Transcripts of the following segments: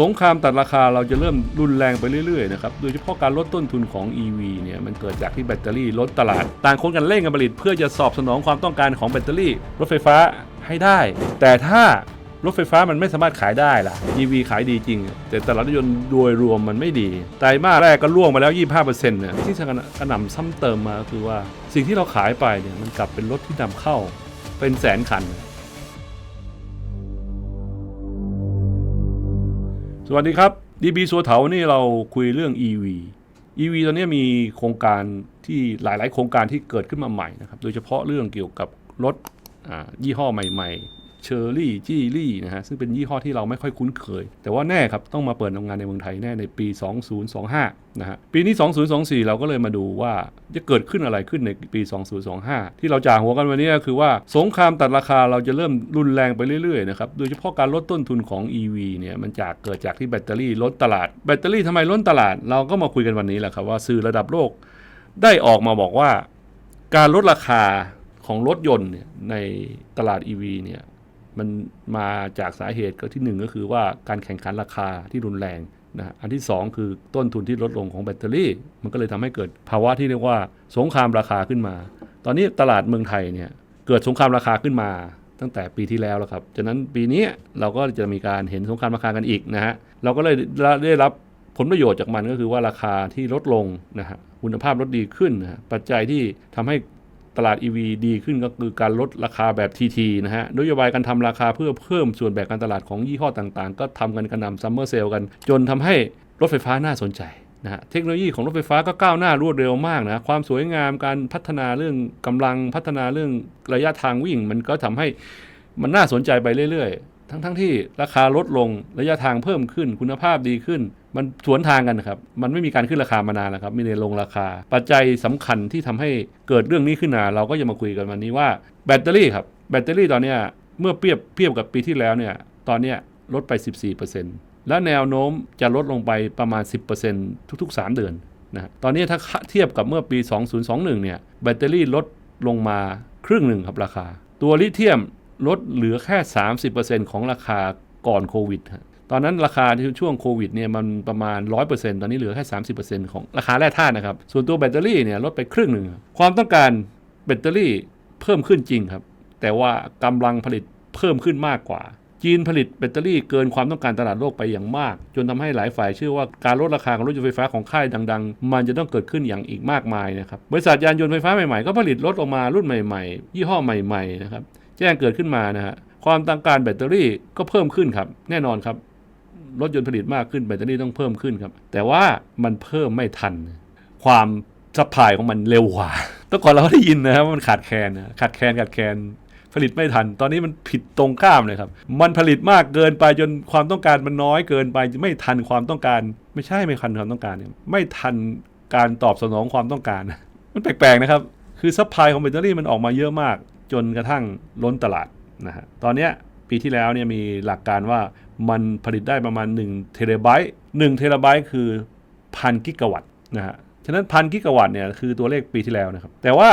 สงครามตัดราคาเราจะเริ่มรุนแรงไปเรื่อยๆนะครับ โดยเฉพาะการลดต้นทุนของ EV เนี่ยมันเกิดจากที่แบตเตอรี่ลดตลาด ต่างคนกันเร่งกันผลิต เพื่อจะสอบสนองความต้องการของแบตเตอรี่ รถไฟฟ้าให้ได้ แต่ถ้ารถไฟฟ้ามันไม่สามารถขายได้ล่ะ EV ขายดีจริง แต่ตลาดรถยนต์โดยรวมมันไม่ดีไตรมาสแรกก็ล่วงมาแล้ว 25%เนี่ยที่กระหน่ำซ้ำเติมมาก็คือว่า สิ่งที่เราขายไปเนี่ยมันกลับเป็นรถที่นำเข้าเป็นแสนคัน สวัสดีครับ DB สัวเถานี่เราคุยเรื่อง EV EV ตอนนี้มีโครงการที่หลาย ๆ โครงการที่เกิดขึ้นมาใหม่นะครับ โดยเฉพาะเรื่องเกี่ยวกับรถยี่ห้อใหม่ๆ เชอร์รี่จี้รี่นะฮะซึ่งเป็นยี่ห้อที่เราไม่ค่อยคุ้นเคย แต่ว่าแน่ครับ ต้องมาเปิดโรงงานในเมืองไทยแน่ในปี 2025 นะฮะปีนี้ 2024 เราก็เลยมาดูว่าจะเกิดขึ้นอะไรขึ้นในปี 2025 ที่เราจ่าหัวกันวันนี้ก็คือว่าสงครามตัดราคาเราจะเริ่มรุนแรงไปเรื่อยๆนะครับโดยเฉพาะการลดต้นทุนของ EV เนี่ยมันจากเกิดจากที่แบตเตอรี่ล้นตลาดแบตเตอรี่ทำไมล้นตลาดเราก็มาคุยกันวันนี้แหละครับว่าสื่อระดับโลกได้ออกมาบอกว่า การลดราคาของรถยนต์เนี่ยในตลาด EV เนี่ย มันมาจากสาเหตุก็ที่หนึ่งก็คือว่าการแข่งขันราคาที่รุนแรงนะฮะอันที่สองคือต้นทุนที่ลดลงของแบตเตอรี่ มันก็เลยทำให้เกิดภาวะที่เรียกว่าสงครามราคาขึ้นมา ตอนนี้ตลาดเมืองไทยเนี่ยเกิดสงครามราคาขึ้นมา ตั้งแต่ปีที่แล้วแล้วครับฉะนั้นปีนี้เราก็จะมีการเห็นสงครามราคากันอีกนะฮะเราก็เลยได้รับผลประโยชน์จากมันก็คือว่าราคาที่ลดลงนะฮะคุณภาพลดดีขึ้นนะปัจจัยที่ทำให้ ตลาด EV ดีขึ้นก็คือการลดราคาแบบ TT นะฮะนโยบายการทำราคาเพื่อเพิ่มส่วนแบ่งการตลาดของยี่ห้อต่างๆ ก็ทำกันกระนำซัมเมอร์เซลกัน จนทำให้รถไฟฟ้าน่าสนใจนะฮะเทคโนโลยีของรถไฟฟ้าก็ก้าวหน้ารวดเร็วมากนะความสวยงามการพัฒนาเรื่องกำลังพัฒนาเรื่องระยะทางวิ่ง มันก็ทำให้มันน่าสนใจไปเรื่อยๆ ทั้งๆที่ราคาลดลงระยะทางเพิ่มขึ้นคุณภาพดีขึ้น มันสวนทางกันนะครับ มันไม่มีการขึ้นราคามานานแล้วครับ มีแต่ลงราคา ปัจจัยสำคัญที่ทำให้เกิดเรื่องนี้ขึ้นมา เราก็จะมาคุยกันวันนี้ว่าแบตเตอรี่ครับ แบตเตอรี่ตอนนี้เมื่อเปรียบเทียบกับปีที่แล้วเนี่ย ตอนนี้ลดไป 14%และแนวโน้มจะลดลงไปประมาณ 10%ทุกๆ 3 เดือนนะตอนนี้ถ้าเทียบกับเมื่อปี 2021 เนี่ย แบตเตอรี่ลดลงมาครึ่งหนึ่งครับราคา ตัวลิเธียมลดเหลือแค่ 30%ของราคาก่อนโควิด ตอนนั้นราคาที่ช่วงโควิดเนี่ยมันประมาณ 100%ตอนนี้เหลือแค่ 30%ของราคาแร่ธาตุนะครับ ส่วนตัวแบตเตอรี่เนี่ยลดไปครึ่งหนึ่ง ความต้องการแบตเตอรี่เพิ่มขึ้นจริงครับ แต่ว่ากำลังผลิตเพิ่มขึ้นมากกว่า จีนผลิตแบตเตอรี่เกินความต้องการตลาดโลกไปอย่างมาก จนทำให้หลายฝ่ายเชื่อว่าการลดราคาของรถยนต์ไฟฟ้าของค่ายดัง ๆ มันจะต้องเกิดขึ้นอย่างอีกมากมายนะครับ บริษัทยานยนต์ไฟฟ้าใหม่ๆ ก็ผลิตรถออกมารุ่นใหม่ๆ ยี่ห้อใหม่ๆนะครับ แจ้งเกิดขึ้นมานะฮะ ความต้องการแบตเตอรี่ก็เพิ่มขึ้นครับ แน่นอนครับ รถยนต์ผลิตมากขึ้นแบตเตอรี่ต้องเพิ่มขึ้นครับ แต่ว่ามันเพิ่มไม่ทัน ความซัพพายของมันเร็วกว่าแต่ก่อนเราก็ได้ยินนะครับว่ามันขาดแคลนนะขาดแคลนขาดแคลนผลิตไม่ทัน ตอนนี้มันผิดตรงข้ามเลยครับ มันผลิตมากเกินไปจนความต้องการมันน้อยเกินไปไม่ทันความต้องการ ไม่ใช่ไม่ทันความต้องการเนี่ยไม่ทันการตอบสนองความต้องการ มันแปลกๆนะครับ คือซัพพลายของแบตเตอรี่มันออกมาเยอะมาก จนกระทั่งล้นตลาดนะฮะ ตอนเนี้ย ปีที่แล้วเนี่ยมีหลักการว่ามันผลิตได้ประมาณ1เทราไบต์1เทราไบต์คือพันกิกะวัตต์นะฮะ ฉะนั้นพันกิกะวัตต์เนี่ยคือตัวเลขปีที่แล้วนะครับ แต่ว่า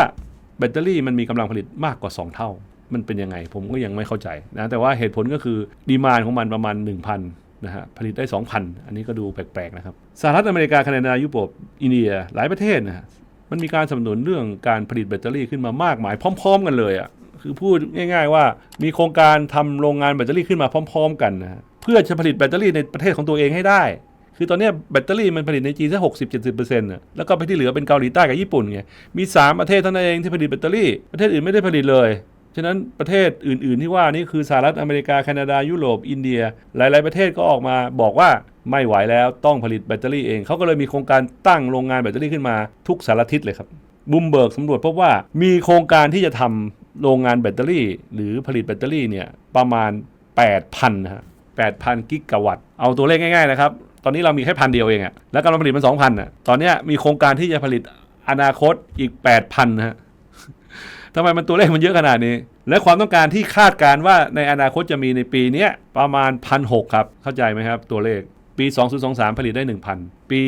แบตเตอรี่มันมีกำลังผลิตมากกว่า 2 เท่า มันเป็นยังไงผมก็ยังไม่เข้าใจนะ แต่ว่าเหตุผลก็คือดีมานของมันประมาณ 1,000นะฮะผลิตได้ 2,000 อันนี้ก็ดูแปลก ๆ นะครับ สหรัฐอเมริกาแคนาดายุโรปอินเดีย หลายประเทศนะฮะมันมีการสนับสนุนเรื่องการผลิตแบตเตอรี่ขึ้นมามากมายพร้อม ๆ กันเลยอะ คือพูดง่าย ๆ ว่ามีโครงการทำโรงงานแบตเตอรี่ขึ้นมาพร้อม ๆ กันนะเพื่อจะผลิตแบตเตอรี่ในประเทศของตัวเองให้ได้ คือตอนนี้แบตเตอรี่มันผลิตในจีนแค่หกสิบเจ็ดสิบเปอร์เซ็นต์่ะแล้วก็ไปที่เหลือเป็นเกาหลีใต้กับญี่ปุ่นไงมีสามประเทศเท่านั้นเองที่ผลิตแบตเตอรี่ประเทศอื่นไม่ได้ผลิตเลยฉะนั้นประเทศอื่น ๆ ที่ว่านี่คือสหรัฐอเมริกา แคนาดา ยุโรป อินเดีย หลาย ๆ ประเทศก็ออกมาบอกว่าไม่ไหวแล้วต้องผลิตแบตเตอรี่เอง เขาก็เลยมีโครงการตั้งโรงงานแบตเตอรี่ขึ้นมาทุกสารทิศเลยครับบุมเบิร์กสำรวจพบว่ามีโครงการที่จะทำ โรงงานแบตเตอรี่ หรือผลิตแบตเตอรี่เนี่ยประมาณ 8,000นะฮะ8,000 กิกะวัตต์ เอาตัวเลขง่ายๆนะครับ ตอนนี้เรามีแค่พันเดียวเองอะแล้วกำลังผลิตมัน 2,000อะตอนนี้มีโครงการที่จะผลิตอนาคตอีก 8,000นะฮะทำไมมันตัวเลขมันเยอะขนาดนี้ และความต้องการที่คาดการณ์ว่าในอนาคตจะมีในปีนี้ประมาณ 1,600 ครับ เข้าใจไหมครับ ตัวเลข ปี 2023 ผลิตได้ 1,000 ปี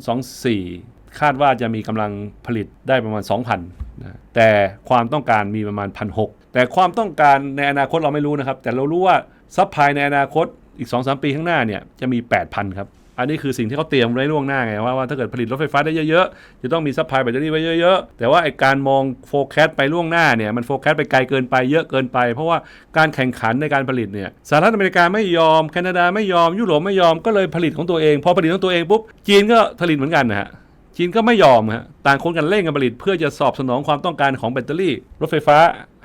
2024 คาดว่าจะมีกำลังผลิตได้ประมาณ 2,000 นะแต่ความต้องการมีประมาณ1,600แต่ความต้องการในอนาคตเราไม่รู้นะครับ แต่เรารู้ว่าซัพพลายในอนาคตอีก2อสปีข้างหน้าเนี่ยจะมี 8,000 ครับ อันนี้คือสิ่งที่เขาเตรียมไว้ล่วงหน้าไงว่าว่าถ้าเกิดผลิตรถไฟฟ้าได้เยอะๆ จะต้องมีซัพพลายแบตเตอรี่ไว้เยอะๆ แต่ว่าไอการมองโฟกัสไปล่วงหน้าเนี่ยมันโฟกัสไปไกลเกินไปเยอะเกินไป เพราะว่าการแข่งขันในการผลิตเนี่ยสหรัฐอเมริกาไม่ยอมแคนาดาไม่ยอมยุโรปไม่ยอมก็เลยผลิตของตัวเองพอผลิตของตัวเองปุ๊บจีนก็ผลิตเหมือนกันนะฮะ จีนก็ไม่ยอมฮะต่างคนกันเร่งกันผลิตเพื่อจะสอบสนองความต้องการของแบตเตอรี่ รถไฟฟ้า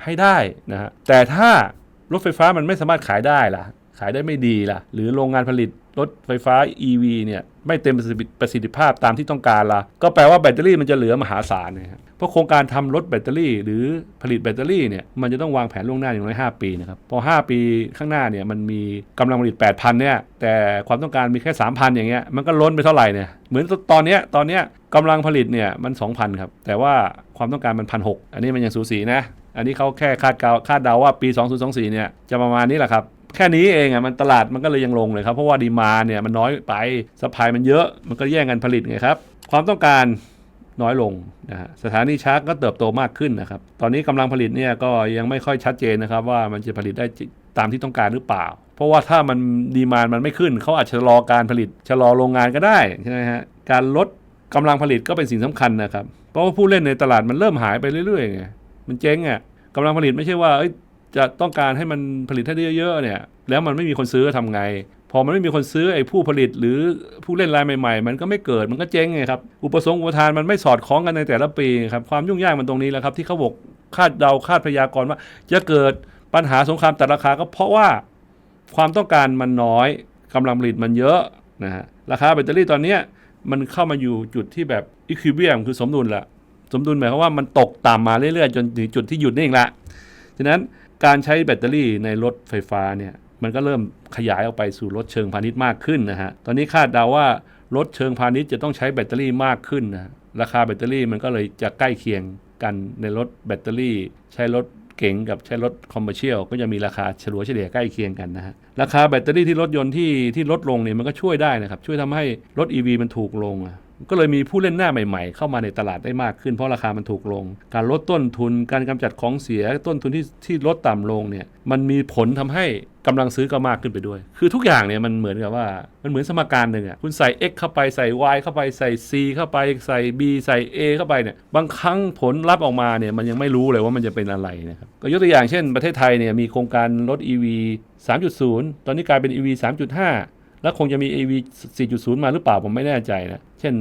ให้ได้นะฮะแต่ถ้ารถไฟฟ้ามันไม่สามารถขายได้ล่ะ ขายได้ไม่ดีล่ะ หรือโรงงานผลิตรถไฟฟ้า EV เนี่ยไม่เต็มประสิทธิภาพตามที่ต้องการล่ะก็แปลว่าแบตเตอรี่มันจะเหลือมหาศาลนะฮะเพราะโครงการทำรถแบตเตอรี่ หรือผลิตแบตเตอรี่เนี่ยมันจะต้องวางแผนล่วงหน้าอย่างน้อย5ปีนะครับพอ 5 ปีข้างหน้าเนี่ยมันมีกำลังผลิต 8,000เนี่ยแต่ความต้องการมีแค่ 3,000 อย่างเงี้ยมันก็ล้นไปเท่าไหร่เนี่ยเหมือนตอนเนี้ยตอนเนี้ย กำลังผลิตเนี่ยมัน 2,000 ครับ แต่ว่าความต้องการมัน1,600อันนี้มันยังสูสีนะ อันนี้เขาแค่คาดเดาคาดเดาว่าปี 2024 เนี่ยจะประมาณนี้แหละครับ แค่นี้เองอะมันตลาดมันก็เลยยังลงเลยครับ เพราะว่าดีมาเนี่ยมันน้อยไปสปายมันเยอะมันก็แย่งกันผลิตไงครับ ความต้องการน้อยลงนะฮะสถานีชาร์จก็เติบโตมากขึ้นนะครับ ตอนนี้กำลังผลิตเนี่ยก็ยังไม่ค่อยชัดเจนนะครับ ว่ามันจะผลิตได้ตามที่ต้องการหรือเปล่า เพราะว่าถ้ามันดีมานมันไม่ขึ้นเขาอาจจะชะลอการผลิตชะลอโรงงานก็ได้ใช่ไหมฮะการลด กำลังผลิตก็เป็นสิ่งสำคัญนะครับ เพราะว่าผู้เล่นในตลาดมันเริ่มหายไปเรื่อยๆไงมันเจ๊งอะกำลังผลิตไม่ใช่ว่าจะต้องการให้มันผลิตให้ได้เยอะๆเนี่ยแล้วมันไม่มีคนซื้อทำไง พอมันไม่มีคนซื้อไอ้ผู้ผลิตหรือผู้เล่นรายใหม่ๆ มันก็ไม่เกิดมันก็เจ๊งไงครับอุปสงค์อุปทานมันไม่สอดคล้องกันในแต่ละปีครับความยุ่งยากมันตรงนี้แหละครับที่เขาบอกคาดเดาคาดพยากรณ์ว่า จะเกิดปัญหาสงครามแต่ราคาก็เพราะว่าความต้องการมันน้อยกำลังผลิตมันเยอะนะฮะราคาแบตเตอรี่ตอนเนี้ย มันเข้ามาอยู่จุดที่แบบอีควิเบียมคือสมดุลละสมดุลหมายความว่ามันตกต่ำมาเรื่อยๆ จนถึงจุดที่หยุดนี่เองละฉะนั้นการใช้แบตเตอรี่ในรถไฟฟ้าเนี่ยมันก็เริ่มขยายออกไปสู่รถเชิงพาณิชย์มากขึ้นนะฮะ ตอนนี้คาดเดาว่ารถเชิงพาณิชย์จะต้องใช้แบตเตอรี่มากขึ้นนะ ราคาแบตเตอรี่มันก็เลยจะใกล้เคียงกันในรถแบตเตอรี่ ใช้รถ เก๋งกับใช้รถคอมเมอร์เชียลก็จะมีราคาเฉลี่ยเฉลี่ยใกล้เคียงกันนะฮะราคาแบตเตอรี่ที่รถยนต์ที่ที่ลดลงเนี่ยมันก็ช่วยได้นะครับช่วยทำให้รถ EV มันถูกลงอะ ก็เลยมีผู้เล่นหน้าใหม่ ๆ เข้ามาในตลาดได้มากขึ้นเพราะราคามันถูกลง การลดต้นทุน การกำจัดของเสียต้นทุนที่ที่ลดต่ำลงเนี่ยมันมีผลทำให้กำลังซื้อก็มากขึ้นไปด้วย คือทุกอย่างเนี่ยมันเหมือนกับว่ามันเหมือนสมการหนึ่งอะคุณใส่ x เข้าไปใส่ y เข้าไปใส่ c เข้าไปใส่ b ใส่ a เข้าไปเนี่ยบางครั้งผลลัพธ์ออกมาเนี่ยมันยังไม่รู้เลยว่ามันจะเป็นอะไรนะครับก็ยกตัวอย่างเช่น ประเทศไทยเนี่ยมีโครงการรถ EV 3.0 ตอนนี้กลายเป็น EV 3.5 แล้วคงจะมี EV 4.0 มาหรือเปล่าผมไม่แน่ใจนะ เช่น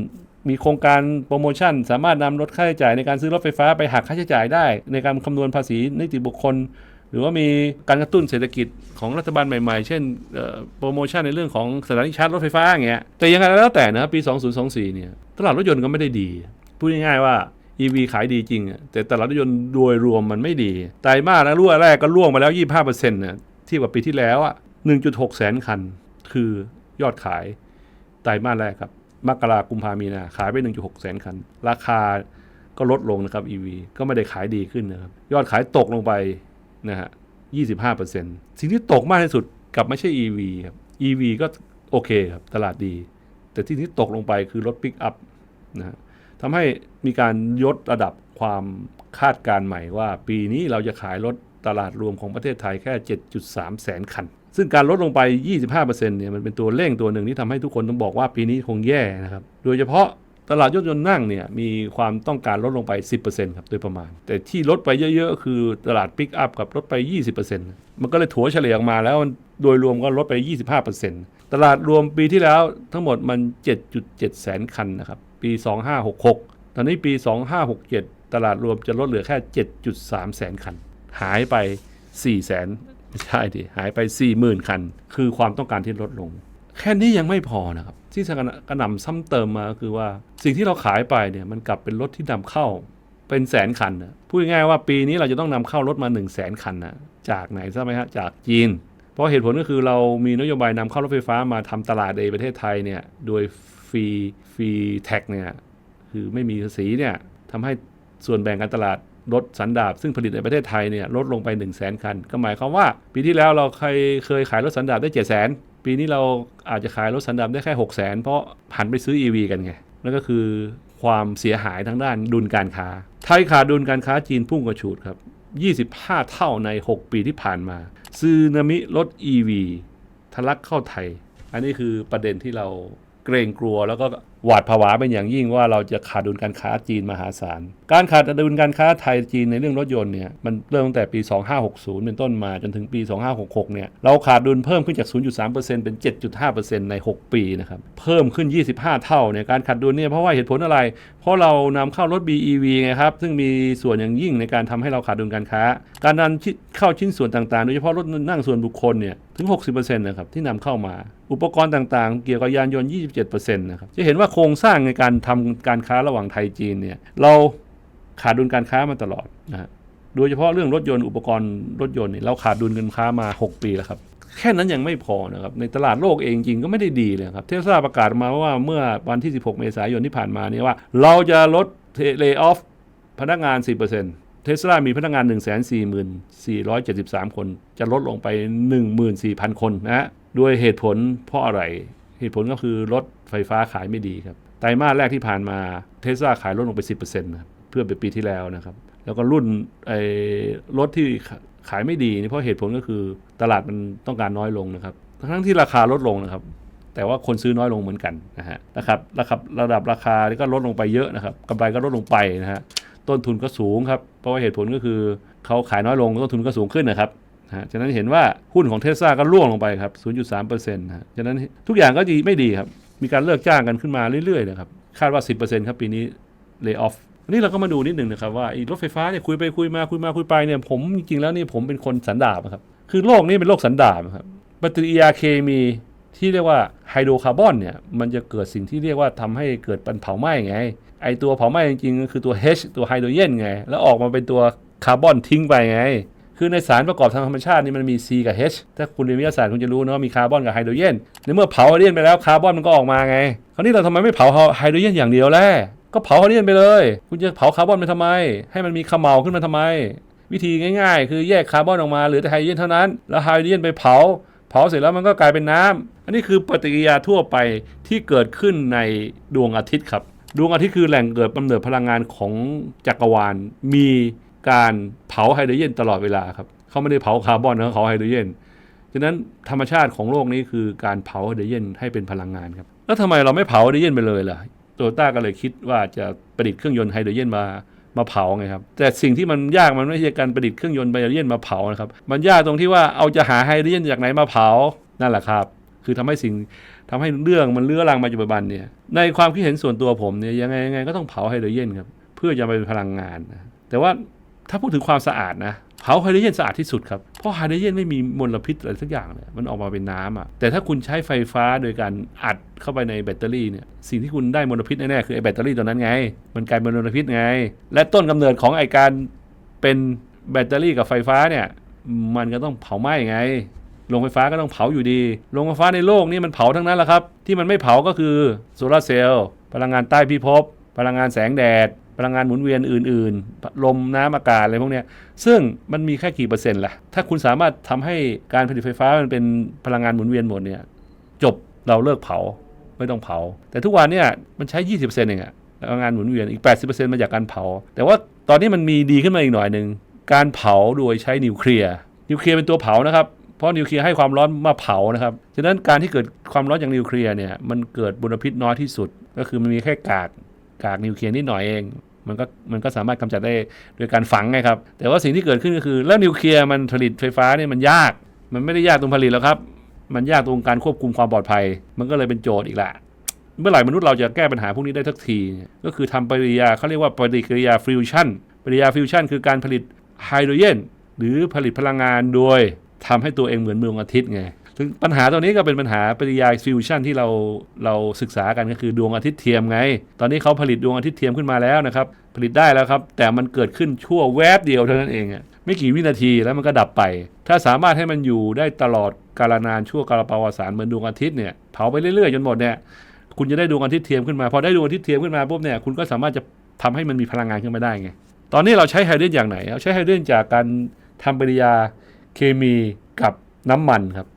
มีโครงการโปรโมชั่น สามารถนำลดค่าใช้จ่ายในการซื้อรถไฟฟ้าไปหักค่าใช้จ่ายได้ ในการคำนวณภาษีนิติบุคคล หรือว่ามีการกระตุ้นเศรษฐกิจของรัฐบาลใหม่ๆ เช่นโปรโมชั่นในเรื่องของสถานีชาร์จรถไฟฟ้าอย่างเงี้ยแต่ยังไงแล้วแต่นะครับปี 2024 เนี่ยตลาดรถยนต์ก็ไม่ได้ดี พูดง่ายๆว่า EV ขายดีจริง แต่ตลาดรถยนต์โดยรวมมันไม่ดีไตรมาสแล้วรั่วแรกก็ร่วงมาแล้ว 25%นะเทียบกับปีที่แล้วอะ1.6 แสนคัน คือยอดขายไตรมาสแรกครับมกรากุมภามีนาขายไป 1.6 แสนคัน ราคาก็ลดลงนะครับ EV ก็ไม่ได้ขายดีขึ้นนะครับ ยอดขายตกลงไปนะฮะ 25%สิ่งที่ตกมากที่สุดกับไม่ใช่ EV ครับ EV ก็โอเคครับ ตลาดดี แต่ที่ที่ตกลงไปคือรถปิกอัพนะทำให้มีการยดระดับความคาดการณ์ใหม่ว่า ปีนี้เราจะขายรถตลาดรวมของประเทศไทยแค่ 7.3 แสนคัน ซึ่งการลดลงไป 25%เนี่ยมันเป็นตัวเร่งตัวหนึ่งที่ทำให้ทุกคนต้องบอกว่าปีนี้คงแย่นะครับ โดยเฉพาะตลาดยนต์ยนต์นั่งเนี่ยมีความต้องการลดลงไป 10%ครับโดยประมาณ แต่ที่ลดไปเยอะๆคือตลาดปิกอัพกับลดไป 20%มันก็เลยถัวเฉลี่ยออกมาแล้วโดยรวมก็ลดไป 25%ตลาดรวมปีที่แล้วทั้งหมดมัน 7.7 แสนคันนะครับปี 2566 ตอนนี้ปี 2567 ตลาดรวมจะลดเหลือแค่ 7.3 แสนคัน หายไป 4 แสน ไม่ใช่ดิหายไป 40,000 คัน คือความต้องการที่ลดลง แค่นี้ยังไม่พอนะครับ ที่จะกระหน่ำซ้ำเติมมาคือว่าสิ่งที่เราขายไปเนี่ยมันกลับเป็นรถที่นำเข้าเป็นแสนคันนะพูดง่ายว่าปีนี้เราจะต้องนำเข้ารถมา1 0 0 0 0แสนคันนะจากไหนทราบไหมฮะจากจีน เพราะเหตุผลก็คือเรามีนโยบายนำเข้ารถไฟฟ้ามาทำตลาดในประเทศไทยเนี่ยโดยฟรีฟรีแท็กเนี่ยคือไม่มีภาษีเนี่ยทำให้ส่วนแบ่งการตลาด รถสันดาปซึ่งผลิตในประเทศไทยเนี่ยลดลงไป 1 0 0 0 0แสนคัน ก็หมายความว่า ปีที่แล้วเราเคยเคยขายรถสันดาปได้ 7 0 0 0 0 0 ปีนี้เราอาจจะขายรถสันดาปได้แค่ 6 0 0 0 0 0 เพราะหันไปซื้อ EV กันไงนั่นก็คือความเสียหายทางด้านดุลการค้า ไทยขาดดุลการค้าจีนพุ่งกระฉูดครับ25 เท่าใน 6 ปีที่ผ่านมาซึนามิรถ EV ทะลักเข้าไทย อันนี้คือประเด็นที่เราเกรงกลัวแล้วก็ หวาดผวาเป็นอย่างยิ่งว่าเราจะขาดดุลการค้าจีนมหาศาล การขาดดุลการค้าไทยจีนในเรื่องรถยนต์เนี่ยมันเริ่มตั้งแต่ปี 2560 เป็นต้นมาจนถึงปี 2566 เนี่ยเราขาดดุลเพิ่มขึ้นจาก 0.3%เป็น 7.5%ใน 6 ปีนะครับเพิ่มขึ้น 25 เท่าเนี่ยการขาดดุลเนี่ยเพราะว่าเหตุผลอะไร เพราะเรานำเข้ารถ BEV ไงครับซึ่งมีส่วนอย่างยิ่งในการทำให้เราขาดดุลการค้า การนำเข้าชิ้นส่วนต่างๆ โดยเฉพาะรถนั่งส่วนบุคคลเนี่ย ถึง 60%นะครับที่นำเข้ามา อุปกรณ์ต่างๆ เกี่ยวกับยานยนต์ 27%นะครับจะเห็นว่าโครงสร้างในการทำการค้าระหว่างไทยจีนเนี่ยเราขาดดุลการค้ามาตลอดนะฮะโดยเฉพาะเรื่องรถยนต์อุปกรณ์รถยนต์เนี่ยเราขาดดุลการค้ามา 6 ปีแล้วครับแค่นั้นยังไม่พอนะครับในตลาดโลกเองจริงก็ไม่ได้ดีเลยครับเทสลาประกาศมาว่าเมื่อวันที่ 16 เมษายนที่ผ่านมาเนี่ยว่า เราจะลดเล y off พนักงาน 10% เทสลามีพนักงาน 144,473 คน จะลดลงไป 14,000 คนนะฮะด้วยเหตุผลเพราะอะไร เหตุผลก็คือรถไฟฟ้าขายไม่ดีครับ ไตรมาสแรกที่ผ่านมาเทสลาขายลดลงไป 10%นะเพื่อเป็นปีที่แล้วนะครับ แล้วก็รุ่นไอ้รถที่ขายไม่ดีนี่เพราะเหตุผลก็คือตลาดมันต้องการน้อยลงนะครับ ทั้งที่ราคาลดลงนะครับ แต่ว่าคนซื้อน้อยลงเหมือนกันนะฮะนะครับระดับระดับราคานี่ก็ลดลงไปเยอะนะครับกำไรก็ลดลงไปนะฮะ ต้นทุนก็สูงครับ เพราะว่าเหตุผลก็คือเขาขายน้อยลงต้นทุนก็สูงขึ้นนะครับนะฉะนั้นเห็นว่าหุ้นของเทสลาก็ร่วงลงไปครับ 0.3%นะฉะนั้นทุกอย่างก็ดีไม่ดีครับ มีการเลิกจ้างกันขึ้นมาเรื่อยๆนะครับ คาดว่า 10%ครับปีนี้ lay off อันนี้เราก็มาดูนิดหนึ่งนะครับว่าไอ้รถไฟฟ้าเนี่ยคุยไปคุยมาคุยมาคุยไปเนี่ยผมจริงๆแล้วนี่ผมเป็นคนสันดาบครับ คือโลกนี้เป็นโลกสันดาบครับปฏิกิริยาเคมีที่เรียกว่าไฮโดรคาร์บอนเนี่ยมันจะเกิดสิ่งที่เรียกว่าทำให้เกิดป็นเผาไหม้ไง ไอตัวเผาไหม้จริงๆก็คือตัว H ตัวไฮโดรเจนไง แล้วออกมาเป็นตัวคาร์บอนทิ้งไปไง คือในสารประกอบทางธรรมชาตินี่มันมี C กับ H ถ้าคุณเรียนวิทยาศาสตร์คุณจะรู้นะว่ามีคาร์บอนกับไฮโดรเจนในเมื่อเผาไฮโดรเจนไปแล้วคาร์บอนมันก็ออกมาไง คราวนี้เราทำไมไม่เผาไฮโดรเจนอย่างเดียวแล่ก็เผาไฮโดรเจนไปเลย คุณจะเผาคาร์บอนไปทำไม ให้มันมีเขม่าขึ้นมาทำไม วิธีง่ายๆ คือแยกคาร์บอนออกมาเหลือแต่ไฮโดรเจนเท่านั้น แล้วไฮโดรเจนไปเผา เผาเสร็จแล้วมันก็กลายเป็นน้ำอันนี้คือปฏิกิริยาทั่วไปที่เกิดขึ้นในดวงอาทิตย์ครับ ดวงอาทิตย์คือแหล่งเกิดกำเนิดพลังงานของจักรวาล มีการเผาไฮโดรเจนตลอดเวลาครับเขาไม่ได้เผาคาร์บอนนะเขาเผาไฮโดรเจนฉะนั้นธรรมชาติของโลกนี้คือการเผาไฮโดรเจนให้เป็นพลังงานครับ แล้วทำไมเราไม่เผาไฮโดรเจนไปเลยล่ะโตโยต้าก็เลยคิดว่าจะประดิษฐ์เครื่องยนต์ไฮโดรเจนมามาเผาไงครับ แต่สิ่งที่มันยากมันไม่ใช่การประดิษฐ์เครื่องยนต์ไฮโดรเจนมาเผานะครับ มันยากตรงที่ว่าเอาจะหาไฮโดรเจนจากไหนมาเผานั่นแหละครับ คือทำให้สิ่ง ทำให้เรื่องมันเลื้อรังมาปัจจุบันเนี่ยในความคิดเห็นส่วนตัวผมเนี่ยยังไงยังไงก็ต้องเผาไฮโดรเจนครับเพื่อจะมาเป็นพลังงานนะแต่ว่าถ้าพูดถึงความสะอาดนะเผาไฮโดรเจนสะอาดที่สุดครับ เพราะไฮโดรเจนไม่มีมลพิษอะไรสักอย่างเลยมันออกมาเป็นน้ำอะแต่ถ้าคุณใช้ไฟฟ้าโดยการอัดเข้าไปในแบตเตอรี่เนี่ยสิ่งที่คุณได้มลพิษแน่ๆคือไอ้แบตเตอรี่ตัวนั้นไง มันกลายเป็นมลพิษไง และต้นกำเนิดของไอการเป็นแบตเตอรี่กับไฟฟ้าเนี่ยมันก็ต้องเผาไหม้ไง โรงไฟฟ้าก็ต้องเผาอยู่ดี โรงไฟฟ้าในโลกนี้มันเผาทั้งนั้นแหละครับ ที่มันไม่เผาก็คือโซลาร์เซลล์พลังงานใต้พิภพ พลังงานแสงแดด พลังงานหมุนเวียนอื่น ๆ ลมน้ำอากาศอะไรพวกนี้ซึ่งมันมีแค่กี่เปอร์เซ็นต์ล่ะ ถ้าคุณสามารถทำให้การผลิตไฟฟ้ามันเป็นพลังงานหมุนเวียนหมดเนี่ยจบเราเลิกเผาไม่ต้องเผา แต่ทุกวันเนี่ยมันใช้ 20%เองอะพลังงานหมุนเวียนอีก 80%มาจากการเผา แต่ว่าตอนนี้มันมีดีขึ้นมาอีกหน่อยหนึ่งการเผาโดยใช้นิวเคลียร์นิวเคลียร์เป็นตัวเผานะครับ เพราะนิวเคลียร์ให้ความร้อนมาเผานะครับ ฉะนั้นการที่เกิดความร้อนจากนิวเคลียร์เนี่ย มันเกิดมลพิษน้อยที่สุด ก็คือมันมีแค่กากกากนิวเคลียร์นิดหน่อยเอง มันก็มันก็สามารถกำจัดได้โดยการฝังไงครับ แต่ว่าสิ่งที่เกิดขึ้นก็คือ แล้วนิวเคลียร์มันผลิตไฟฟ้าเนี่ยมันยาก มันไม่ได้ยากตรงผลิตแล้วครับ มันยากตรงการควบคุมความปลอดภัย มันก็เลยเป็นโจทย์อีกแหละเมื่อไหร่มนุษย์เราจะแก้ปัญหาพวกนี้ได้ทักที ก็คือทำปฏิกิริยาเขาเรียกว่าปฏิกิริยาฟิวชั่น ปฏิกิริยาฟิวชั่นคือการผลิตไฮโดรเจนหรือผลิตพลังงานโดย ทำให้ตัวเองเหมือนดวงอาทิตย์ไงถึงปัญหาตัวนี้ก็เป็นปัญหาปฏิกิริยาฟิวชั่นที่เราเราศึกษากันก็คือดวงอาทิตย์เทียมไง ตอนนี้เขาผลิตดวงอาทิตย์เทียมขึ้นมาแล้วนะครับ ผลิตได้แล้วครับ แต่มันเกิดขึ้นชั่วแวบเดียวเท่านั้นเองไม่กี่วินาทีแล้วมันก็ดับไป ถ้าสามารถให้มันอยู่ได้ตลอดกาลนานชั่วกาลปวสารเหมือนดวงอาทิตย์เนี่ยเผาไปเรื่อยๆจนหมดเนี่ยคุณจะได้ดวงอาทิตย์เทียมขึ้นมา พอได้ดวงอาทิตย์เทียมขึ้นมาปุ๊บเนี่ยคุณก็สามารถจะทำให้มันมีพลังงานขึ้นมาได้ไง ตอนนี้เราใช้ไฮโดรนอย่างไหนเราใช้ไฮโดรนจากการทำปริยา เคมีกับน้ำมันครับ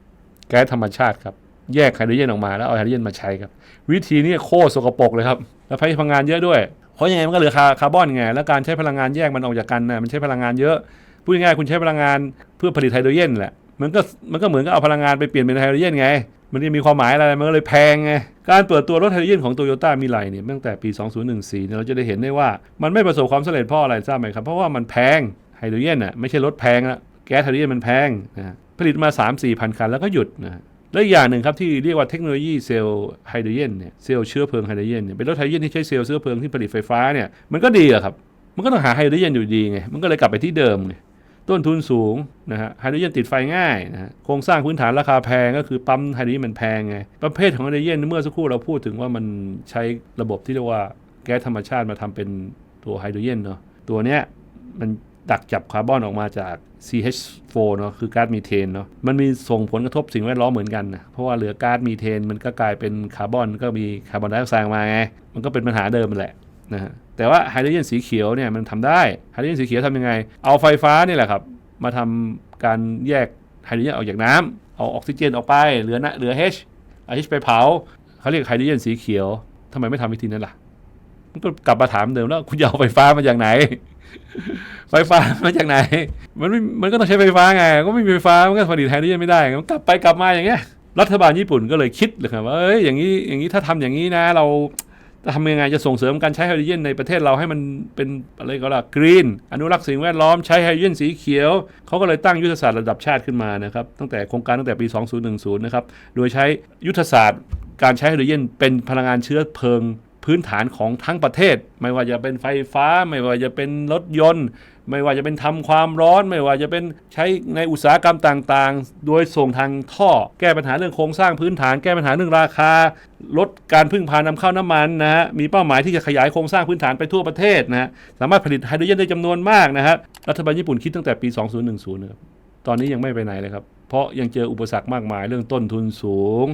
แก๊สธรรมชาติครับแยกไฮโดรเจนออกมาแล้วเอาไฮโดรเจนมาใช้ครับ วิธีนี้โคตรสกปรกเลยครับ แล้วใช้พลังงานเยอะด้วย เพราะยังไงมันก็เหลือคาคาร์บอนไงแล้วการใช้พลังงานแยกมันออกจากกันนะมันใช้พลังงานเยอะพูดง่ายๆคุณใช้พลังงานเพื่อผลิตไฮโดรเจนแหละมันก็มันก็เหมือนกับเอาพลังงานไปเปลี่ยนเป็นไฮโดรเจนไง มันจะมีความหมายอะไร มันก็เลยแพงไง การเปิดตัวรถไฮโดรเจนของโตโยต้ามิไลเนี่ยตั้งแต่ปี 2014เนี่ยเราจะได้เห็นได้ว่ามันไม่ประสบความสำเร็จเพราะอะไรทราบไหมครับ เพราะว่ามันแพงไฮโดรเจนอะไม่ใช่รถแพงละ แก๊สไฮโดรเจนมันแพงนะผลิตมา 3-4 พันคันแล้วก็หยุดนะและอีกอย่างหนึ่งครับที่เรียกว่าเทคโนโลยีเซลล์ไฮโดรเจนเนี่ยเซลล์เชื้อเพลิงไฮโดรเจนเนี่ยเป็นรถไฮโดรเจนที่ใช้เซลล์เชื้อเพลิงที่ผลิตไฟฟ้าเนี่ยมันก็ดีอะครับ มันก็ต้องหาไฮโดรเจนอยู่ดีไงมันก็เลยกลับไปที่เดิมไงต้นทุนสูงนะฮะไฮโดรเจนติดไฟง่ายนะฮะโครงสร้างพื้นฐานราคาแพงก็คือปั๊มไฮโดรเจนมันแพงไงประเภทของไฮโดรเจนเมื่อสักครู่เราพูดถึงว่ามันใช้ระบบที่เรียกว่าแก๊สธรรมชาติมาทำเป็นตัวไฮโดรเจนเนาะตัวเนี้ยมัน ดักจับคาร์บอนออกมาจาก CH4 เนาะคือก๊าซมีเทนเนาะมันมีส่งผลกระทบสิ่งแวดล้อมเหมือนกันนะเพราะว่าเหลือก๊าซมีเทนมันก็กลายเป็นคาร์บอนก็มีคาร์บอนไดออกไซด์ออกมาไงมันก็เป็นปัญหาเดิมมันแหละนะฮะแต่ว่าไฮโดรเจนสีเขียวเนี่ยมันทำได้ไฮโดรเจนสีเขียวทำยังไง เอาไฟฟ้านี่แหละครับมาทำการแยกไฮโดรเจนออกจากน้ำเอาออกซิเจนออกไปเหลือนะเหลือ H เอา H ไปเผาเขาเรียกไฮโดรเจนสีเขียวทำไมไม่ทำวิธีนั้นล่ะมันก็กลับมาถามเดิมแล้วคุณจะเอาไฟฟ้ามาจากไหน ไฟฟ้ามาจากไหน มันไม่มันก็ต้องใช้ไฟฟ้าไง ก็ไม่มีไฟฟ้า มันก็ผลิตไฮโดรเจนไม่ได้มันกลับไปกลับมาอย่างเงี้ย รัฐบาลญี่ปุ่นก็เลยคิดเลยครับว่า เอ้ย อย่างนี้ อย่างนี้ถ้าทำอย่างนี้นะ เราจะทำยังไงจะส่งเสริมการใช้ไฮโดรเจนในประเทศเราให้มันเป็นอะไรก็ล่ะกรีน อนุรักษ์สิ่งแวดล้อมใช้ไฮโดรเจนสีเขียว เขาก็เลยตั้งยุทธศาสตร์ระดับชาติขึ้นมานะครับ ตั้งแต่โครงการตั้งแต่ปี 2010 นะครับ โดยใช้ยุทธศาสตร์การใช้ไฮโดรเจนเป็นพลังงานเชื้อเพลิง พื้นฐานของทั้งประเทศ ไม่ว่าจะเป็นไฟฟ้า ไม่ว่าจะเป็นรถยนต์ ไม่ว่าจะเป็นทำความร้อน ไม่ว่าจะเป็นใช้ในอุตสาหกรรมต่างๆ โดยส่งทางท่อ แก้ปัญหาเรื่องโครงสร้างพื้นฐาน แก้ปัญหาเรื่องราคา ลดการพึ่งพานำเข้าน้ำมันนะฮะมีเป้าหมายที่จะขยายโครงสร้างพื้นฐานไปทั่วประเทศนะฮะสามารถผลิตไฮโดรเจนได้จำนวนมากนะฮะรัฐบาลญี่ปุ่นคิดตั้งแต่ปี 2010นะครับตอนนี้ยังไม่ไปไหนเลยครับเพราะยังเจออุปสรรคมากมายเรื่องต้นทุนสูง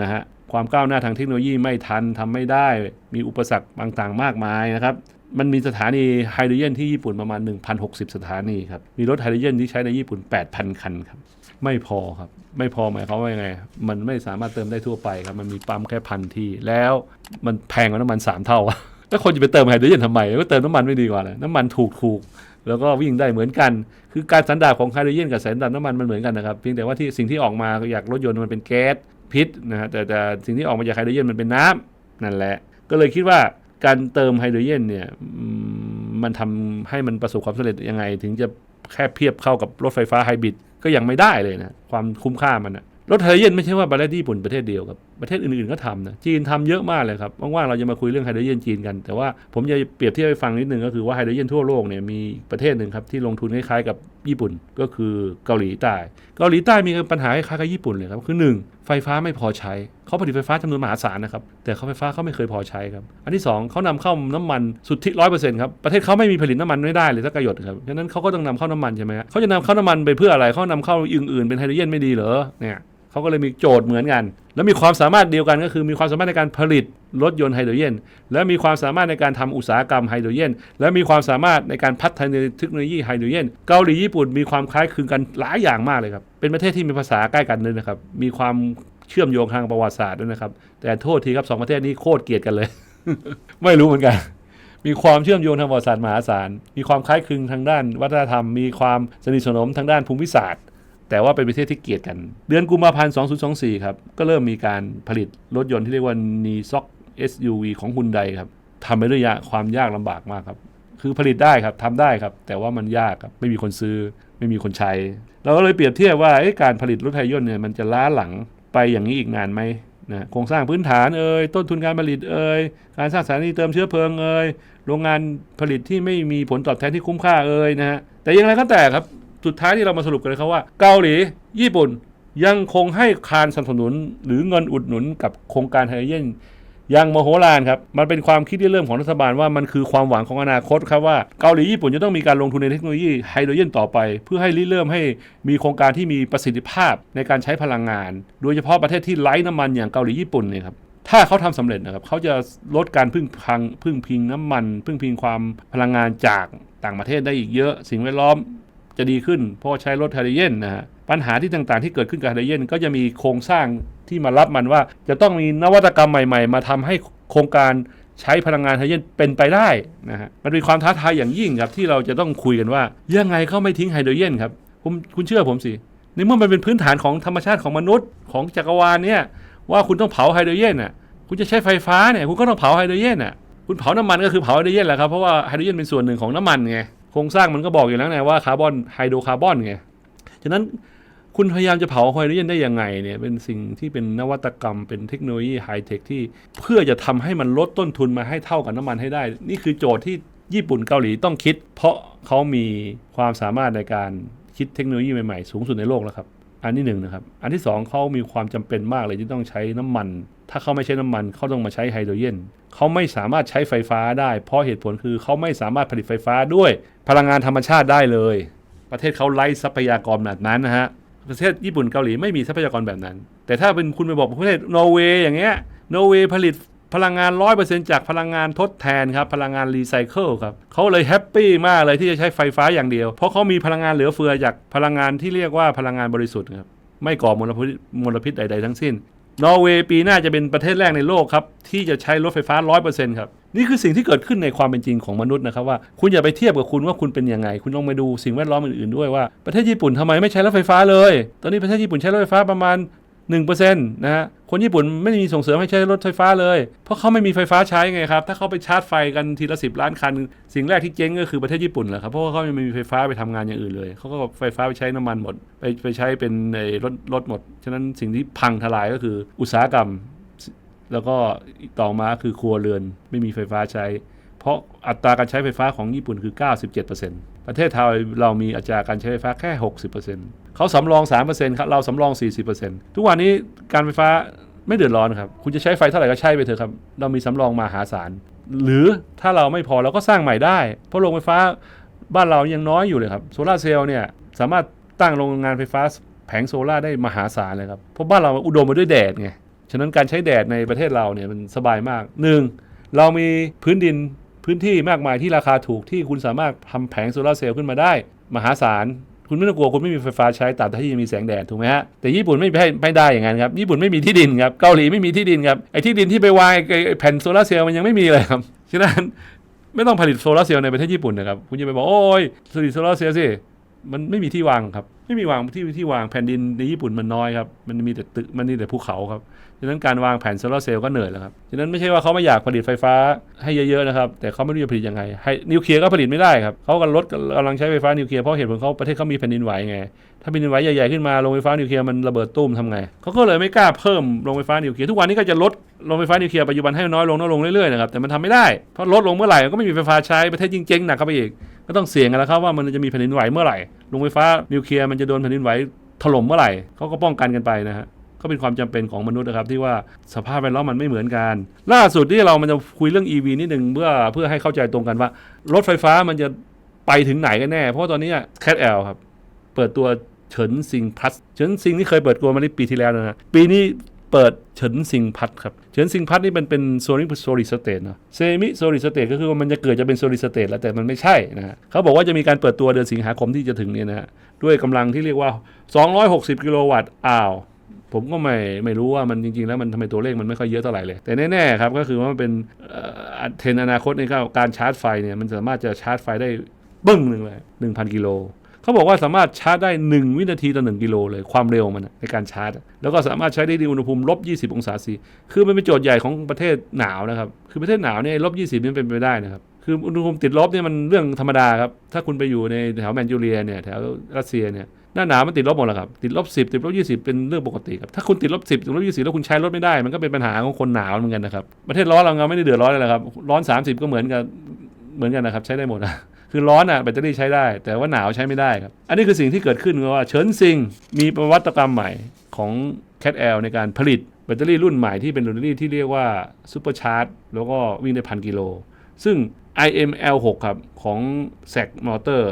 นะฮะ ความก้าวหน้าทางเทคโนโลยีไม่ทันทำไม่ได้ มีอุปสรรคต่างๆ มากมายนะครับ มันมีสถานีไฮโดรเจนที่ญี่ปุ่นประมาณ 1,060 สถานีครับ มีรถไฮโดรเจนที่ใช้ในญี่ปุ่น 8,000 คันครับ ไม่พอครับ ไม่พอหมายความว่ายังไง มันไม่สามารถเติมได้ทั่วไปครับ มันมีปั๊มแค่พันที่ แล้วมันแพงกว่าน้ำมัน 3 เท่า แล้วคนจะไปเติมไฮโดรเจนทำไม ก็เติมน้ำมันไม่ดีกว่าเลยน้ำมันถูกถูกๆแล้วก็วิ่งได้เหมือนกัน คือการสันดาปของไฮโดรเจนกับสันดาปน้ำมันมันเหมือนกันนะครับ เพียงแต่ว่าที่สิ่งที่ออกมาอยากรถยนต์มันเป็นแก๊ส พิษนะฮะแต่แต่สิ่งที่ออกมาจากไฮโดรเจนมันเป็นน้ำนั่นแหละ ก็เลยคิดว่าการเติมไฮโดรเจนเนี่ยมันทำให้มันประสบความสำเร็จยังไง ถึงจะแค่เพียบเข้ากับรถไฟฟ้าไฮบริดก็ยังไม่ได้เลยนะความคุ้มค่ามันนะรถไฮโดรเจนไม่ใช่ว่าประเทศญี่ปุ่นประเทศเดียวครับ ประเทศอื่นๆก็ทำนะจีนทำเยอะมากเลยครับว่างๆเราจะมาคุยเรื่องไฮโดรเจนจีนกัน แต่ว่าผมจะเปรียบเทียบให้ฟังนิดนึงก็คือว่าไฮโดรเจนทั่วโลกเนี่ยมีประเทศหนึ่งครับที่ลงทุนคล้ายๆกับญี่ปุ่นก็คือเกาหลีใต้ เกาหลีใต้มีปัญหาคล้ายๆกับญี่ปุ่นเลยครับคือหนึ่งไฟฟ้าไม่พอใช้เขาผลิตไฟฟ้าจำนวนมหาศาลนะครับแต่เขาไฟฟ้าเขาไม่เคยพอใช้ครับอันที่สองเขานำเข้าน้ำมันสุทธิร้อยเปอร์เซ็นต์ครับประเทศเขาไม่มีผลิตน้ำมันไม่ได้เลยสักกระหยดครับฉะนั้นเขาก็ต้องนำเข้าน้ำมันใช่ไหมเขาจะนำเข้าน้ำมันไปเพื่ออะไรเขานำเข้าอื่นๆเป็นไฮโดรเจนไม่ดีเหรอเนี่ย เขาก็เลยมีโจทย์เหมือนกัน แล้วมีความสามารถเดียวกันก็คือมีความสามารถในการผลิตรถยนต์ไฮโดรเจนและมีความสามารถในการทำอุตสาหกรรมไฮโดรเจนและมีความสามารถในการพัฒนาเทคโนโลยีไฮโดรเจนเกาหลีญี่ปุ่นมีความคล้ายคลึงกันหลายอย่างมากเลยครับ เป็นประเทศที่มีภาษาใกล้กันเลยนะครับ มีความเชื่อมโยงทางประวัติศาสตร์ด้วยนะครับ แต่โทษทีครับสองประเทศนี้โคตรเกลียดกันเลย ไม่รู้เหมือนกันมีความเชื่อมโยงทางประวัติศาสตร์มหาศาล มีความคล้ายคลึงทางด้านวัฒนธรรม มีความสนิทสนมทางด้านภูมิศาสตร์ แต่ว่าเป็นประเทศที่เกลียดกัน เดือนกุมภาพันธ์ 2024 ครับ ก็เริ่มมีการผลิตรถยนต์ที่เรียกว่า Nissan SUV ของฮุนไดครับทำไปด้วยยากความยากลำบากมากครับ คือผลิตได้ครับทำได้ครับ แต่ว่ามันยากครับ ไม่มีคนซื้อ ไม่มีคนใช้ เราก็เลยเปรียบเทียบว่าการผลิตรถไฟยนต์เนี่ยมันจะล้าหลังไปอย่างนี้อีกนานไหมนะโครงสร้างพื้นฐานเอ่ยต้นทุนการผลิตเอ่ยการสร้างสถานีเติมเชื้อเพลิงเอ่ยโรงงานผลิตที่ไม่มีผลตอบแทนที่คุ้มค่าเอ่ยนะฮะแต่อย่างไรก็แต่ครับ สุดท้ายที่เรามาสรุปกันเลยครับว่า เกาหลี ญี่ปุ่นยังคงให้คารสนับสนุน หรือเงินอุดหนุนกับโครงการไฮโดรเจนย่างมโหฬารครับ มันเป็นความคิดที่เริ่มของรัฐบาลว่ามันคือความหวังของอนาคตครับว่าเกาหลีญี่ปุ่นจะต้องมีการลงทุนในเทคโนโลยีไฮโดรเจนต่อไป เพื่อให้ริเริ่มให้มีโครงการที่มีประสิทธิภาพในการใช้พลังงาน โดยเฉพาะประเทศที่ไร้น้ำมันอย่างเกาหลีญี่ปุ่นเนี่ยครับถ้าเขาทำสำเร็จนะครับเขาจะลดการพึ่งพังพึ่งพิงน้ำมัน พึ่งพิงความพลังงานจากต่างประเทศได้อีกเยอะ สิ่งแวดล้อม จะดีขึ้น เพราะใช้รถไฮโดรเจนนะฮะปัญหาที่ต่างๆที่เกิดขึ้นกับไฮโดรเจนก็จะมีโครงสร้างที่มารับมันว่า จะต้องมีนวัตกรรมใหม่ ๆ มาทำให้โครงการใช้พลังงานไฮโดรเจนเป็นไปได้นะฮะมันเป็นความท้าทายอย่างยิ่งครับที่เราจะต้องคุยกันว่า ยังไงเขาไม่ทิ้งไฮโดรเจนครับผมคุณเชื่อผมสิในเมื่อมันเป็นพื้นฐานของธรรมชาติของมนุษย์ของจักรวาลเนี่ยว่าคุณต้องเผาไฮโดรเจนน่ะคุณจะใช้ไฟฟ้าเนี่ยคุณก็ต้องเผาไฮโดรเจนน่ะคุณเผาน้ำมันก็คือเผาไฮโดรเจนแหละครับเพราะว่าไฮโดรเจนเป็นส่วนหนึ่งของน้ำมันไง โครงสร้างมันก็บอกอยู่แล้วไงว่าคาร์บอนไฮโดรคาร์บอนไง ฉะนั้นคุณพยายามจะเผาไฮโดรเจนได้ยังไงเนี่ยเป็นสิ่งที่เป็นนวัตกรรมเป็นเทคโนโลยีไฮเทคที่เพื่อจะทำให้มันลดต้นทุนมาให้เท่ากับน้ำมันให้ได้ นี่คือโจทย์ที่ญี่ปุ่นเกาหลีต้องคิด เพราะเขามีความสามารถในการคิดเทคโนโลยีใหม่ๆ สูงสุดในโลกแล้วครับ อันที่หนึ่งนะครับ อันที่สองเขามีความจำเป็นมากเลยที่ต้องใช้น้ำมัน ถ้าเขาไม่ใช้น้ำมันเขาต้องมาใช้ไฮโดรเจนเขาไม่สามารถใช้ไฟฟ้าได้ เพราะเหตุผลคือเขาไม่สามารถผลิตไฟฟ้าด้วย พลังงานธรรมชาติได้เลย ประเทศเขาไร้ทรัพยากรแบบนั้นนะฮะประเทศญี่ปุ่นเกาหลีไม่มีทรัพยากรแบบนั้น แต่ถ้าเป็นคุณไปบอกประเทศนอร์เวย์อย่างเงี้ยนอร์เวย์ผลิต พลังงาน 100%จากพลังงานทดแทนครับ พลังงานรีไซเคิลครับเขาเลยแฮปปี้มากเลยที่จะใช้ไฟฟ้าอย่างเดียว เพราะเขามีพลังงานเหลือเฟือจากพลังงานที่เรียกว่าพลังงานบริสุทธิ์ครับ ไม่ก่อมลพิษมลพิษใด ๆ ทั้งสิ้น นอร์เวย์ปีหน้าจะเป็นประเทศแรกในโลกครับ ที่จะใช้รถไฟฟ้า 100%ครับ นี่คือสิ่งที่เกิดขึ้นในความเป็นจริงของมนุษย์นะครับว่าคุณอย่าไปเทียบกับคุณว่าคุณเป็นยังไง คุณลองไปดูสิ่งแวดล้อมอื่นๆด้วยว่าประเทศญี่ปุ่นทำไมไม่ใช้รถไฟฟ้าเลย ตอนนี้ประเทศญี่ปุ่นใช้รถไฟฟ้าประมาณ1%นะฮะ คนญี่ปุ่นไม่มีส่งเสริมให้ใช้รถไฟฟ้าเลย เพราะเขาไม่มีไฟฟ้าใช้ไงครับ ถ้าเขาไปชาร์จไฟกันทีละสิบล้านคัน สิ่งแรกที่เจ๊งก็คือประเทศญี่ปุ่นแหละครับ เพราะว่าเขาไม่มีไฟฟ้าไปทำงานอย่างอื่นเลย เขาก็ไฟฟ้าไปใช้น้ำมันหมด ไปไปใช้เป็นในรถรถหมด ฉะนั้นสิ่งที่พังทลายก็คืออุตสาหกรรม แล้วก็ต่อมาคือครัวเรือนไม่มีไฟฟ้าใช้ เพราะอัตราการใช้ไฟฟ้าของญี่ปุ่นคือ 97%ประเทศไทยเรามีอัตราการใช้ไฟฟ้าแค่ 60% เขาสำรอง 3%ครับเราสำรอง 40%ทุกวันนี้การไฟฟ้าไม่เดือดร้อนครับ คุณจะใช้ไฟเท่าไหร่ก็ใช้ไปเถอะครับ เรามีสำรองมาหาศาล หรือถ้าเราไม่พอเราก็สร้างใหม่ได้ เพราะโรงไฟฟ้าบ้านเรายังน้อยอยู่เลยครับ โซลาเซลล์เนี่ยสามารถตั้งโรงงานไฟฟ้าแผงโซลาได้มหาศาลเลยครับ เพราะบ้านเราอุดมไปด้วยแดดไง ฉะนั้นการใช้แดดในประเทศเราเนี่ยมันสบายมากหนึ่งเรามีพื้นดินพื้นที่มากมายที่ราคาถูกที่คุณสามารถทำแผงโซลาเซลล์ขึ้นมาได้ มหาศาล คุณไม่ต้องกลัวคุณไม่มีไฟฟ้าใช้ตราบที่ยังมีแสงแดดถูกไหมฮะแต่ญี่ปุ่นไม่ไม่ไม่ได้อย่างนั้นครับญี่ปุ่นไม่มีที่ดินครับเกาหลีไม่มีที่ดินครับไอ้ที่ดินที่ไปวางไอ้แผ่นโซลาร์เซลล์มันยังไม่มีเลยครับฉะนั้นไม่ต้องผลิตโซลาร์เซลล์ในประเทศญี่ปุ่นนะครับคุณจะไปบอกโอ้ยผลิตโซลาร์เซลล์สิมันไม่มีที่วางครับ ไม่มีวางที่ที่วางแผ่นดินในญี่ปุ่นมันน้อยครับ มันมีแต่ตึกมันมีแต่ภูเขาครับ ฉะนั้นการวางแผนโซลาร์เซลล์ก็เหนื่อยแล้วครับฉะนั้นไม่ใช่ว่าเขาไม่อยากผลิตไฟฟ้าให้เยอะๆนะครับ แต่เขาไม่รู้จะผลิตยังไง ให้นิวเคลียร์ก็ผลิตไม่ได้ครับเขากำลังลดกำลังใช้ไฟฟ้านิวเคลียร์เพราะเหตุผลเขาประเทศเขามีแผ่นดินไหวไง ถ้าแผ่นดินไหวใหญ่ๆขึ้นมาโรงไฟฟ้านิวเคลียร์มันระเบิดตุ้มทำไงเขาก็เลยไม่กล้าเพิ่มโรงไฟฟ้านิวเคลียร์ทุกวันนี้ก็จะลดโรงไฟฟ้านิวเคลียร์ปัจจุบันให้น้อยลงน้อยลงเรื่อยๆนะครับแต่มันทำไม่ได้เพราะลดลงเมื่อไหร่ก็ไม่มีไฟฟ้าใช้ประเทศยิ่งเจ๊งหนักเข้าไปอีกก็ต้องเสี่ยงกันแล้วครับว่ามันจะมีแผ่นดินไหวเมื่อไหร่โรงไฟฟ้านิวเคลียร์มันจะโดนแผ่นดินไหวถล่มเมื่อไหร่เขาก็ป้องกันกันไปนะฮะ ก็เป็นความจำเป็นของมนุษย์นะครับที่ว่าสภาพแวดล้อมมันไม่เหมือนกัน ล่าสุดที่เรามันจะคุยเรื่อง EV นิดหนึ่งเพื่อเพื่อให้เข้าใจตรงกันว่า รถไฟฟ้ามันจะไปถึงไหนกันแน่ เพราะตอนนี้แคทแอลครับ เปิดตัวเฉินซิงพัทเฉินซิงนี่เคยเปิดตัวมาในปีที่แล้วนะปีนี้เปิดเฉินซิงพัทครับ เฉินซิงพัทนี่มันเป็นโซลิโซลิสเตทเนาะเซมิโซลิสเตทก็คือว่ามันจะเกิดจะเป็นโซลิสเตทแล้วแต่มันไม่ใช่นะฮะเขาบอกว่าจะมีการเปิดตัวเดือนสิงหาคมที่จะถึงเนี่ยนะฮะด้วยกำลังที่เรียกว่า 260 กิโลวัตต์อ้าว ผมก็ไม่ไม่รู้ว่ามันจริง ๆ แล้วมันทำไมตัวเลขมันไม่ค่อยเยอะเท่าไหร่เลย แต่แน่ๆครับก็คือว่ามันเป็นเทรนอนาคตในการชาร์จไฟเนี่ยมันสามารถจะชาร์จไฟได้บึ้งหนึ่งเลย1,000กิโลเขาบอกว่าสามารถชาร์จได้ 1 วินาทีต่อ1กิโลเลยความเร็วมันในการชาร์จ แล้วก็สามารถใช้ได้ที่อุณหภูมิลบ20 องศาซีคือมันเป็นโจทย์ใหญ่ของประเทศหนาวนะครับ คือประเทศหนาวเนี่ยลบ20นี่เป็นไปไม่ได้นะครับคืออุณหภูมิติดลบเนี่ยมันเรื่องธรรมดาครับถ้าคุณไปอยู่ในแถวแมนจูเรียเนี่ยแถวรัสเซียเนี่ย หน้าหนาวมันติดลบหมดแล้วครับ ติดลบ10ติดลบ20เป็นเรื่องปกติครับ ถ้าคุณติดลบ10ติดลบ20แล้วคุณใช้รถไม่ได้ มันก็เป็นปัญหาของคนหนาวเหมือนกันนะครับ ประเทศร้อนเราเราไม่ได้เดือดร้อนเลยนะครับ ร้อน30ก็เหมือนกันเหมือนกันนะครับ ใช้ได้หมดนะคือร้อนอะแบตเตอรี่ใช้ได้ แต่ว่าหนาวใช้ไม่ได้ครับ อันนี้คือสิ่งที่เกิดขึ้นว่าเฉินซิงมีประวัติกรรมใหม่ของ Cat L ในการผลิตแบตเตอรี่รุ่นใหม่ที่เป็นแบตเตอรี่ที่เรียกว่าซูเปอร์ชาร์จแล้วก็วิ่งได้พันกิโลซึ่ง IML6 ครับของ s a c Motor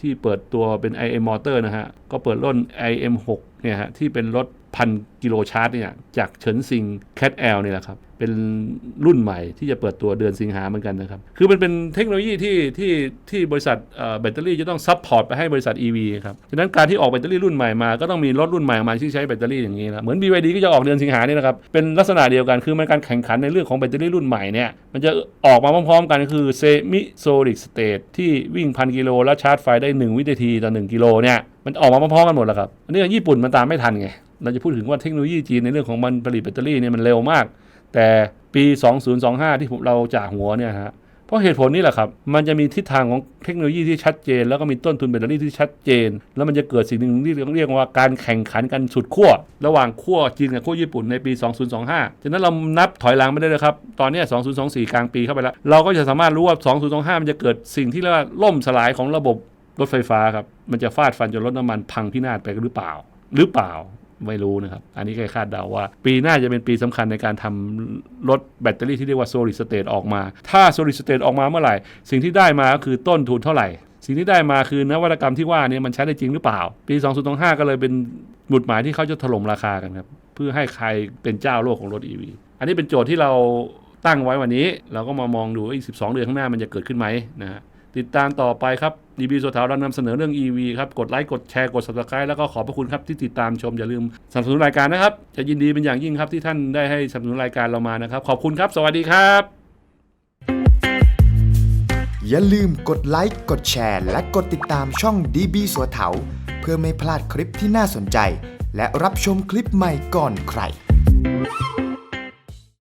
ที่เปิดตัวเป็น IM Motor นะฮะ ก็เปิดรุ่น IM6 เนี่ยฮะ ที่เป็นรถพันกิโลชาร์จเนี่ย จากเฉินซิงแค t แอลเนี่ยแหละครับ เป็นรุ่นใหม่ที่จะเปิดตัวเดือนสิงหาเหมือนกันนะครับ คือมันเป็นเทคโนโลยีที่ที่ที่บริษัทแบตเตอรี่จะต้องซัพพอร์ตไปให้บริษัท EV ครับ ฉะนั้นการที่ออกแบตเตอรี่รุ่นใหม่มา ก็ต้องมีรถรุ่นใหม่มาที่ใช้แบตเตอรี่อย่างนี้นะเหมือน BYD ก็จะออกเดือนสิงหาเนี่ยนะครับ เป็นลักษณะเดียวกัน คือมันการแข่งขันในเรื่องของแบตเตอรี่รุ่นใหม่เนี่ย มันจะออกมาพร้อมๆ กันคือเซมิโซลิดสเตทที่วิ่งพันกิโลแล้วชาร์จไฟได้1วินาทีต่อ1กิโลเนี่ยมันออกมาพร้อมๆกันหมดแล้วครับอันนี้ญี่ปุ่นมันตามไม่ทันไงเราจะพูดถึงว่าเทคโนโลยีจีนในเรื่องของมันผลิตแบตเตอรี่เนี่ยมันเร็วมาก แต่ปี 2025 ที่ผมเราจากหัวเนี่ยฮะเพราะเหตุผลนี้แหละครับ มันจะมีทิศทางของเทคโนโลยีที่ชัดเจน แล้วก็มีต้นทุนแบตเตอรี่ที่ชัดเจน แล้วมันจะเกิดสิ่งหนึ่งที่เรียกว่าการแข่งขันกันสุดขั้วระหว่างขั้วจีนกับขั้วญี่ปุ่นในปี 2025 ฉะนั้นเรานับถอยหลังไม่ได้เลยครับ ตอนนี้ 2024 กลางปีเข้าไปแล้ว เราก็จะสามารถรู้ว่า 2025 มันจะเกิดสิ่งที่เรียกว่าล่มสลายของระบบรถไฟฟ้าครับ มันจะฟาดฟันจนรถน้ำมันพังพินาศไปหรือเปล่า หรือเปล่า ไม่รู้นะครับ อันนี้แค่คาดเดาว่า ปีหน้าจะเป็นปีสำคัญในการทำรถแบตเตอรี่ที่เรียกว่า solid state ออกมา ถ้า solid state ออกมาเมื่อไหร่ สิ่งที่ได้มาก็คือต้นทุนเท่าไหร่ สิ่งที่ได้มาคือนวัตกรรมที่ว่าเนี่ยมันใช้ได้จริงหรือเปล่า ปี 2025 ก็เลยเป็นหมุดหมายที่เขาจะถล่มราคากันครับเพื่อให้ใครเป็นเจ้าโลกของรถ EV อันนี้เป็นโจทย์ที่เราตั้งไว้วันนี้ เราก็มามองดูว่าอีก 12 เดือนข้างหน้ามันจะเกิดขึ้นไหมนะฮะ ติดตามต่อไปครับดีบีสุทาวเรานำเสนอเรื่อง EV ครับ กดไลค์กดแชร์กด subscribe แล้วก็ขอบพระคุณครับที่ติดตามชมอย่าลืมสนับสนุนรายการนะครับ จะยินดีเป็นอย่างยิ่งครับที่ท่านได้ให้สนับสนุนรายการเรามานะครับ ขอบคุณครับ สวัสดีครับ อย่าลืมกดไลค์กดแชร์ และกดติดตามช่อง DB สัวเถาเพื่อไม่พลาดคลิปที่น่าสนใจ และรับชมคลิปใหม่ก่อนใคร